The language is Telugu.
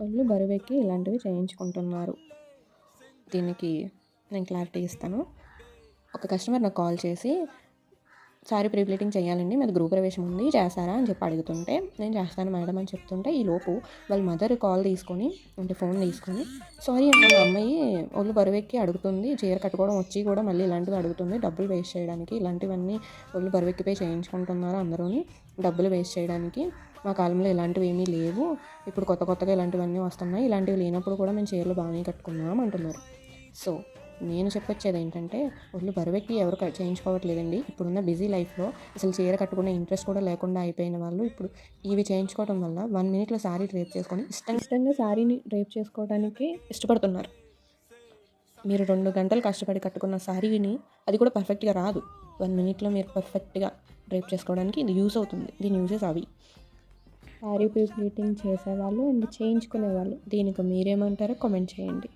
వాళ్ళు బరువెక్కి ఇలాంటివి చేయించుకుంటున్నారు. దీనికి నేను క్లారిటీ ఇస్తాను. ఒక కస్టమర్ నాకు కాల్ చేసి సారీ ప్రీ చేయాలండి మాది గృహప్రవేశం ఉంది చేస్తారా అని చెప్పి అడుగుతుంటే నేను చేస్తాను మేడం అని చెప్తుంటే ఈ లోపు వాళ్ళ మదర్ కాల్ తీసుకొని అంటే ఫోన్ తీసుకొని సారీ అండి మా అమ్మాయి ఒళ్ళు బరువెక్కి అడుగుతుంది చీర కట్టుకోవడం వచ్చి కూడా మళ్ళీ ఇలాంటివి అడుగుతుంది డబ్బులు వేస్ట్ చేయడానికి ఇలాంటివన్నీ ఒళ్ళు బరువెక్కిపోయి చేయించుకుంటున్నారు అందరూని డబ్బులు వేస్ట్ చేయడానికి మా కాలంలో ఇలాంటివి ఏమీ లేవు. ఇప్పుడు కొత్త కొత్తగా ఇలాంటివన్నీ వస్తున్నాయి. ఇలాంటివి లేనప్పుడు కూడా మేము చీరలు బాగానే కట్టుకున్నాం అంటున్నారు. సో నేను చెప్పొచ్చేది ఏంటంటే ఒళ్ళు బరువెక్కి ఎవరు చేయించుకోవట్లేదండి. ఇప్పుడున్న బిజీ లైఫ్లో అసలు చీర కట్టుకునే ఇంట్రెస్ట్ కూడా లేకుండా అయిపోయిన వాళ్ళు ఇప్పుడు ఇవి చేయించుకోవడం వల్ల వన్ మినిట్లో శారీ రేప్ చేసుకొని ఇష్టం ఇష్టంగా శారీని రేప్ చేసుకోవడానికి ఇష్టపడుతున్నారు. మీరు రెండు గంటలు కష్టపడి కట్టుకున్న శారీని అది కూడా పర్ఫెక్ట్గా రాదు. వన్ మినిట్లో మీరు పర్ఫెక్ట్గా రేప్ చేసుకోవడానికి ఇది యూస్ అవుతుంది. దీని యూజెస్ అవి. శారీ ప్లీటింగ్ చేసేవాళ్ళు అండ్ చేయించుకునే వాళ్ళు దీనికి మీరేమంటారో కామెంట్ చేయండి.